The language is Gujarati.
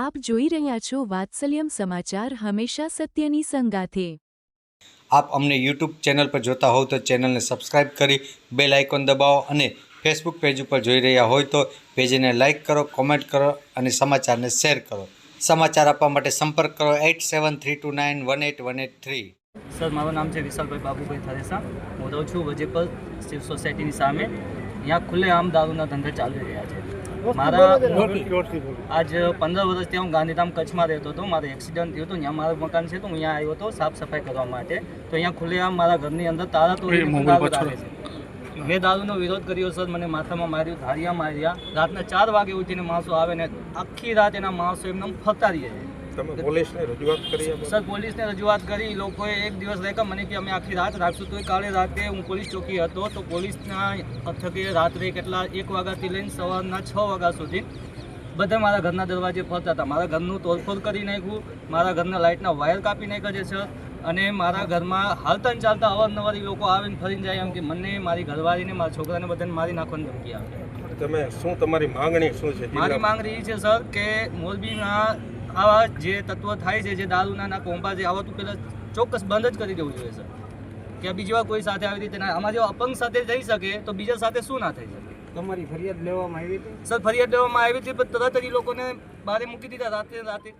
આપ જોઈ રહ્યા છો વાત્સલ્યમ સમાચાર હંમેશા સત્યની સંગાથે. આપ અમને યુટ્યુબ ચેનલ પર જોતા હોવ તો ચેનલને સબસ્ક્રાઇબ કરી બેલ આઇકોન દબાવો અને ફેસબુક પેજ ઉપર જોઈ રહ્યા હોય તો પેજને લાઇક કરો કોમેન્ટ કરો અને સમાચારને શેર કરો. સમાચાર આપવા માટે સંપર્ક કરો eight seven three two nine one eight one eight three. Sir મારું નામ છે વિશાલભાઈ બાબુભાઈ થરેસા. હું રહું છું વજેપર સિવિલ સોસાયટીની સામે. અહીંયા ખુલ્લે આમ દારૂના ધંધા ચાલી રહ્યા છે. મારા આજ પંદર વર્ષથી હું ગાંધીધામ કચ્છમાં રહેતો હતો. મારે એક્સિડન્ટ થયું હતું. ત્યાં મારું મકાન છે તો હું અહીંયા આવ્યો હતો સાફ સફાઈ કરવા માટે. તો અહીંયા ખુલ્લેઆમ મારા ઘરની અંદર તારા તોડીને દારૂ રાખે છે. મેં દારૂનો વિરોધ કર્યો સર. મને માથામાં માર્યું ધારિયા માર્યા. રાતના ચાર વાગે ઉઠીને માણસો આવે ને આખી રાત એના માણસો એમને ફરતા રહીએ છે. તમે પોલીસને રજૂઆત કરી સર પોલીસને રજૂઆત કરી. લોકોએ એક દિવસ રહેકા મને કે અમે આખી રાત રાખશું તો કાલે રાતે હું પોલીસ ચોકી હતો. તો પોલીસના થકે રાત્રે કેટલા એક વાગ્યાથી લઈને સવારના છ વાગ્યા સુધી બધા મારા ઘરના દરવાજે ફરતા હતા. મારા ઘરનું તોડફોડ કરી નાખ્યું. મારા ઘરના લાઇટના વાયર કાપી નાખ્યા છે સર. અને મારા ઘરમાં હાલતા ચાલતા અવારનવાર લોકો આવીને ફરીને જાય એમ કે મને મારી ઘરવાળીને મારા છોકરાને બધાને મારી નાખવાની ધમકી આવે તમે શું તમારી માંગણી શું છે? મારી માંગણી એ છે સર કે મોરબીમાં આવા જે તત્વો થાય છે જે દારૂના કોમ્પા છે આવા તો પહેલાં ચોક્કસ બંધ જ કરી દેવું જોઈએ સર. કે બીજી વાર કોઈ સાથે આવી રીતે આમાં જેવા અપંગ સાથે જઈ શકે તો બીજા સાથે શું ના થઈ શકે? તમારી ફરિયાદ લેવામાં આવી હતી? સર ફરિયાદ લેવામાં આવી હતી પણ તરત જ ઈ લોકોને બહાર મૂકી દીધા રાતે રાતે.